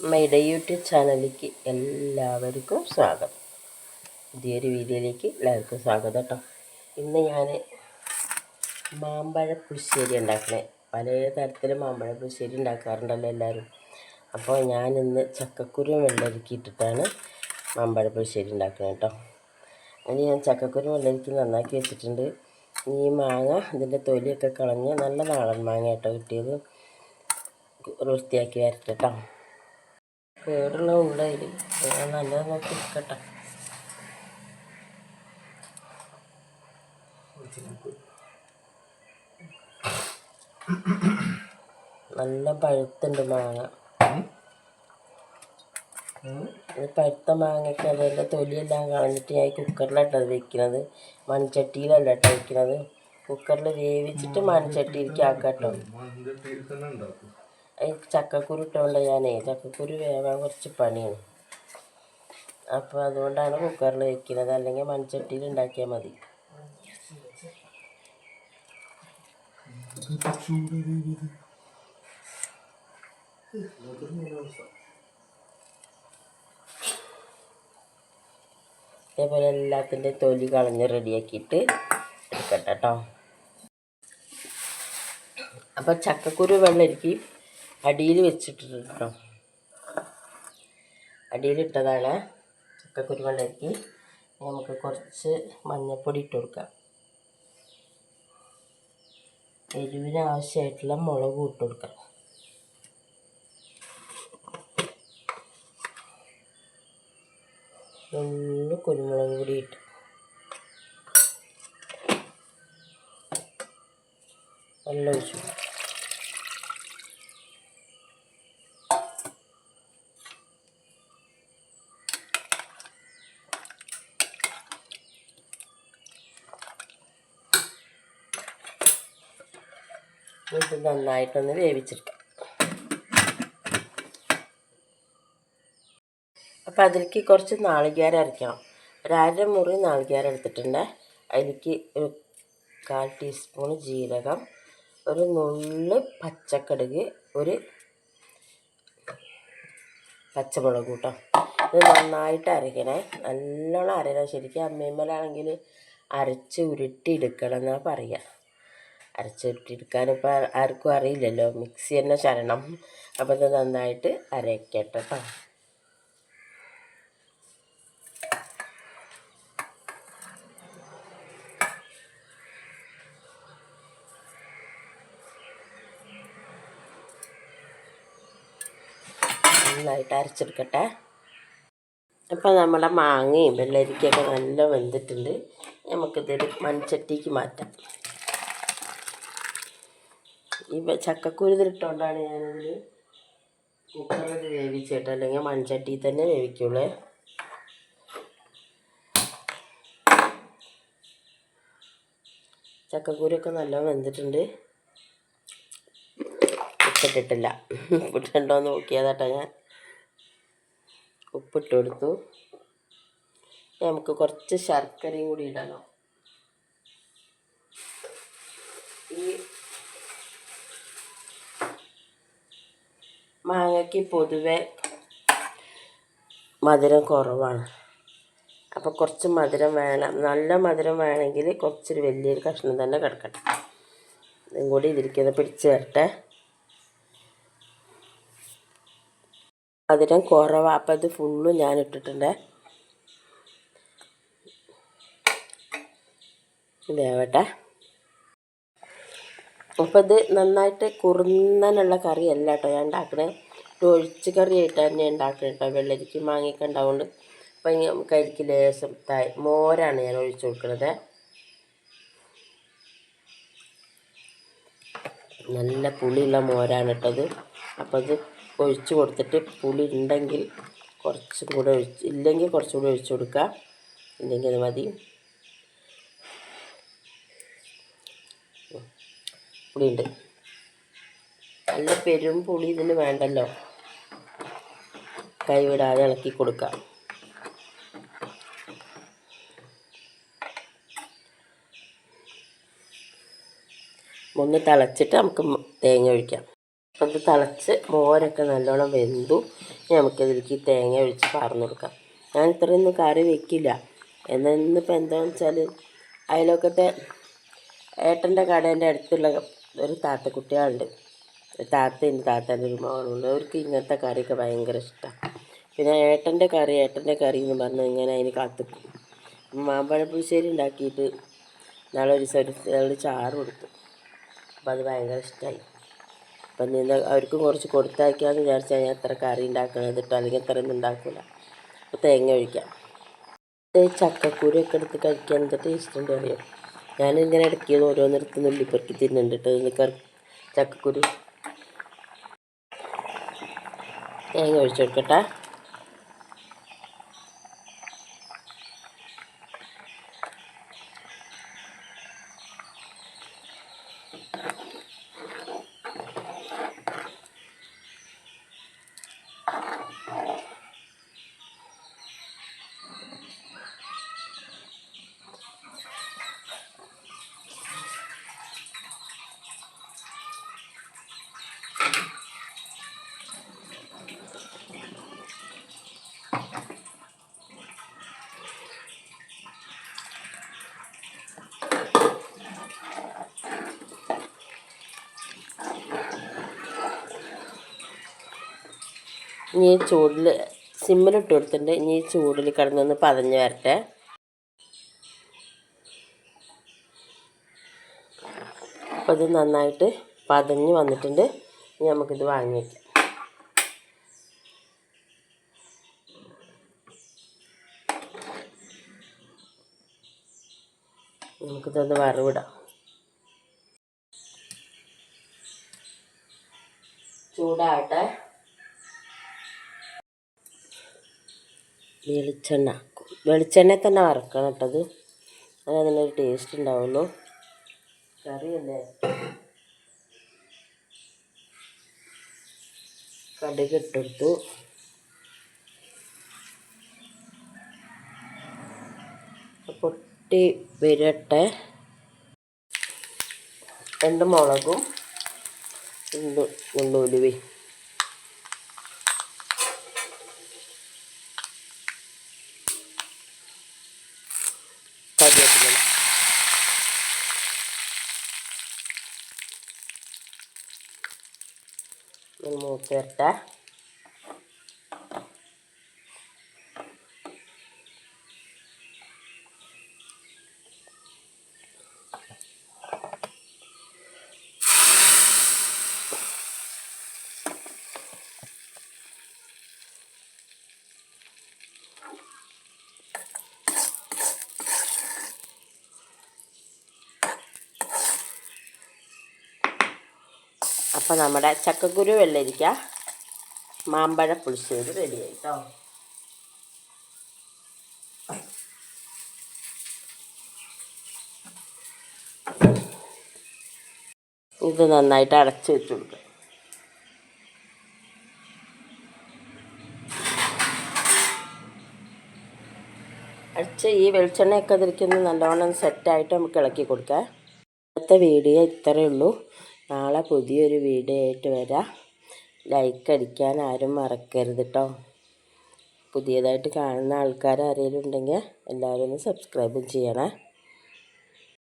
അമ്മയുടെ യൂട്യൂബ് ചാനലിലേക്ക് എല്ലാവർക്കും സ്വാഗതം. പുതിയൊരു വീഡിയോയിലേക്ക് എല്ലാവർക്കും സ്വാഗതം കേട്ടോ ഇന്ന് ഞാൻ മാമ്പഴ പുളിശ്ശേരി ഉണ്ടാക്കണേ. പല തരത്തിൽ മാമ്പഴ പുളിശ്ശേരി ഉണ്ടാക്കാറുണ്ടല്ലോ എല്ലാവരും. അപ്പോൾ ഞാനിന്ന് ചക്കക്കുരു വെള്ളരിക്ക ഇട്ടിട്ടാണ് മാമ്പഴ പുളിശ്ശേരി ഉണ്ടാക്കുന്നത് കേട്ടോ അതിന് ഞാൻ ചക്കക്കുരു വെള്ളരിക്ക നന്നാക്കി വെച്ചിട്ടുണ്ട്. ഈ മാങ്ങ ഇതിന്റെ തൊലിയൊക്കെ കളഞ്ഞ് നല്ല നാടൻ മാങ്ങ കേട്ടോ കിട്ടിയത്. വൃത്തിയാക്കി വരട്ടെ കേട്ടോ കേടുള്ള ഉള്ളതിൽ നല്ലത് നോക്കി നിൽക്കട്ടെ നല്ല പഴുത്തുണ്ട് മാങ്ങ. പഴുത്ത മാങ്ങയ്ക്ക് അതിന്റെ തൊലിയെല്ലാം കളഞ്ഞിട്ട് ഞാൻ കുക്കറിലാട്ടത് വെക്കുന്നത്. മൺചട്ടിയിലല്ല കേട്ടോ വെക്കുന്നത്. കുക്കറിൽ വേവിച്ചിട്ട് മൺചട്ടിയിലേക്ക് ആക്കാം കേട്ടോ. ഈ ചക്കക്കുരു ഇട്ടുകൊണ്ട് ഞാനേ ചക്കക്കുരു വേവാൻ കുറച്ച് പണിയാണ്. അപ്പോൾ അതുകൊണ്ടാണ് കുക്കറിൽ വയ്ക്കുന്നത് അല്ലെങ്കിൽ മൺചട്ടിയിൽ ഉണ്ടാക്കിയാൽ മതി. അതേപോലെ എല്ലാത്തിന്റെ തൊലി കളഞ്ഞ് റെഡിയാക്കിയിട്ട് എടുക്കട്ടെ കേട്ടോ അപ്പോൾ ചക്കക്കുരു വെള്ളരിക്ക് അടിയിൽ വെച്ചിട്ടുണ്ട് കേട്ടോ അടിയിലിട്ടതാണ്. ചക്കക്കുരു വെള്ളരിക്ക് നമുക്ക് കുറച്ച് മഞ്ഞൾപ്പൊടി ഇട്ട് കൊടുക്കാം. എരിവിന് ആവശ്യമായിട്ടുള്ള മുളക് ഇട്ട് കൊടുക്കാം. നല്ല കുരുമുളക് പൊടി ഇട്ട്. വെള്ളം ഒഴിച്ചു ഇത് നന്നായിട്ടൊന്ന് വേവിച്ചെടുക്കാം. അപ്പോൾ അതിലേക്ക് കുറച്ച് നാളികേരം അരയ്ക്കണം. ഒരു അര മുറി നാളികേരം എടുത്തിട്ടുണ്ട്. അതിലേക്ക് ഒരു കാൽ ടീസ്പൂൺ ജീരകം ഒരു നുള്ള് പച്ചക്കടുക് ഒരു പച്ചമുളക് കൂട്ടോ. ഇത് നന്നായിട്ട് അരയ്ക്കണേ. നല്ലോണം അരയണം. ശരിക്കും അമ്മയമ്മലാണെങ്കിൽ അരച്ച് ഉരുട്ടി എടുക്കണം എന്നാണ് പറയുക അരച്ചുരുട്ടിയെടുക്കാൻ ഇപ്പോൾ ആർക്കും അറിയില്ലല്ലോ. മിക്സി തന്നെ ചരണം. അപ്പോൾ ഇത് നന്നായിട്ട് അരയ്ക്കട്ടെ കേട്ടോ നന്നായിട്ട് അരച്ചെടുക്കട്ടെ. അപ്പോൾ നമ്മളെ മാങ്ങയും വെള്ളരിക്കയൊക്കെ നല്ല വെന്തിട്ടുണ്ട്. നമുക്കിതൊരു മൺചട്ടിക്ക് മാറ്റാം. ഈ ചക്കക്കുരു ഇതിലിട്ടുകൊണ്ടാണ് ഞാനതിൽ കുക്കറിൽ വേവിച്ചിട്ട്. അല്ലെങ്കിൽ മൺചട്ടിയിൽ തന്നെ വേവിക്കുള്ളേ. ചക്കക്കുരൊക്കെ നല്ല വെന്തിട്ടുണ്ട്. ഉപ്പിട്ടിട്ടില്ല. ഉപ്പിട്ടുണ്ടോ എന്ന് നോക്കിയതാട്ടോ ഞാൻ. ഉപ്പിട്ട് കൊടുത്തു. നമുക്ക് കുറച്ച് ശർക്കരയും കൂടി ഇടണം. ഈ മാങ്ങയ്ക്ക് പൊതുവെ മധുരം കുറവാണ്. അപ്പോൾ കുറച്ച് മധുരം വേണം. നല്ല മധുരം വേണമെങ്കിൽ കുറച്ചൊരു വലിയൊരു കഷ്ണം തന്നെ കിടക്കട്ടെ. ഇതും കൂടി ഇതിരിക്കുന്നത് പിടിച്ച് വരട്ടെ. മധുരം കുറവാണ് അപ്പോൾ ഇത് ഫുള്ളും ഞാൻ ഇട്ടിട്ടുണ്ട്. വേവട്ടെ അപ്പോൾ ഇത് നന്നായിട്ട് കുറുന്നനുള്ള കറിയല്ല കേട്ടോ ഞാൻ ഉണ്ടാക്കുന്നത് ഒരു ഒഴിച്ച് കറി ആയിട്ട് തന്നെ ഉണ്ടാക്കണം കേട്ടോ വെള്ളരിക്ക് മാങ്ങയൊക്കെ ഉണ്ടാവുകൊണ്ട് അപ്പം കരിക്ക് ലേശം തായ് മോരാണ് ഞാൻ ഒഴിച്ചു കൊടുക്കുന്നത് നല്ല പുളിയുള്ള മോരാണ് ഇട്ടത് അപ്പോൾ അത് ഒഴിച്ച് കൊടുത്തിട്ട് പുളി ഉണ്ടെങ്കിൽ കുറച്ചും കൂടെ ഒഴിച്ച് ഇല്ലെങ്കിൽ കുറച്ചും കൂടെ ഒഴിച്ചു കൊടുക്കുക ഇല്ലെങ്കിൽ അത് മതി. പുളിയുണ്ട്. നല്ല പെരും പുളി ഇതിന് വേണ്ടല്ലോ. കൈവിടാതെ ഇളക്കി കൊടുക്കാം. ഒന്ന് തിളച്ചിട്ട് നമുക്ക് തേങ്ങ ഒഴിക്കാം. ഇത് തിളച്ച് മോരൊക്കെ നല്ലോണം വെന്തു. നമുക്കതിലേക്ക് തേങ്ങ ഒഴിച്ച് പാർന്നു കൊടുക്കാം. ഞാൻ ഇത്രയൊന്നും കറി വെക്കില്ല. എന്നിപ്പോൾ എന്താണെന്ന് വെച്ചാൽ അയലോക്കത്തെ ഏട്ടന്റെ കടേന്റെ അടുത്തുള്ള ഒരു താത്ത കുട്ടികളുണ്ട് ഒരു താത്തയുണ്ട് താത്തേന്റെ ഒരു മകളുണ്ട് അവർക്ക് ഇങ്ങനത്തെ കറിയൊക്കെ ഭയങ്കര ഇഷ്ടമാണ് പിന്നെ ഏട്ടന്റെ കറി ഏട്ടന്റെ കറി എന്ന് പറഞ്ഞ് ഇങ്ങനെ അതിന് കാത്തിക്കും. മാമ്പഴ പുളിശ്ശേരി ഉണ്ടാക്കിയിട്ട് നാളെ ഒരു ദിവസം ചാറ് കൊടുത്തു. അപ്പോൾ അത് ഭയങ്കര ഇഷ്ടമായി അപ്പം നിന്ന് അവർക്ക് കുറച്ച് കൊടുത്തയക്കാമെന്ന് വിചാരിച്ചാൽ ഞാൻ എത്ര കറി ഉണ്ടാക്കണത് എന്നിട്ട് അല്ലെങ്കിൽ എത്ര ഒന്നും ഉണ്ടാക്കില്ല അപ്പോൾ തേങ്ങ ഒഴിക്കാം. ചക്കക്കൂരൊക്കെ എടുത്ത് കഴിക്കാൻ എന്ത് ടേസ്റ്റ് ഉണ്ട് അറിയോ? ഞാനിങ്ങനെ ഇടയ്ക്ക് ഓരോന്നിടത്ത് നെല്ലിപ്പറക്കി തിന്നുന്നുണ്ട് കേട്ടോ ഇത് ചക്കക്കുരു. തേങ്ങ ഒഴിച്ചു കൊടുക്കട്ടെ. ഇനി ചൂടിൽ സിമ്മിലിട്ട് കൊടുത്തിട്ടുണ്ട്. ഇനി ചൂടിൽ കിടന്നൊന്ന് പതഞ്ഞ് വരട്ടെ. അപ്പോൾ ഇത് നന്നായിട്ട് പതഞ്ഞ് വന്നിട്ടുണ്ട്. ഇനി നമുക്കിത് വാങ്ങി വയ്ക്കാം. നമുക്കിതൊന്ന് വറവിടാം. ചൂടാകട്ടെ. വെളിച്ചെണ്ണ. വെളിച്ചെണ്ണ തന്നെ വറക്കണം കേട്ടത് അത്. അതിനൊരു ടേസ്റ്റ് ഉണ്ടാവുള്ളൂ. കറിയല്ലേ? കടുക് ഇട്ടെടുത്തു. പൊട്ടി വരട്ടെ. രണ്ട് മുളകും ഉണ്ട് ഉള്ളുലുവി കറിവേപ്പില മൂത്ത് വരട്ടെ അപ്പോൾ നമ്മുടെ ചക്കക്കുരു വെള്ളരിക്ക മാമ്പഴ പുളിശ്ശേരി റെഡിയായി കേട്ടോ ഇത് നന്നായിട്ട് അടച്ച് വെച്ച് കൊടുക്കുക അടച്ച് ഈ വെളിച്ചെണ്ണയൊക്കെ തിരിക്കുന്നത് നല്ലോണം സെറ്റായിട്ട് നമുക്ക് ഇളക്കി കൊടുക്കാം. ഇന്നത്തെ വീഡിയോ ഇത്രയേ ഉള്ളൂ. നാളെ പുതിയൊരു വീഡിയോ ആയിട്ട് വരാം. ലൈക്ക് അടിക്കാൻ ആരും മറക്കരുത് കേട്ടോ പുതിയതായിട്ട് കാണുന്ന ആൾക്കാർ ആരെങ്കിലും ഉണ്ടെങ്കിൽ എല്ലാവരും സബ്സ്ക്രൈബും ചെയ്യണേ.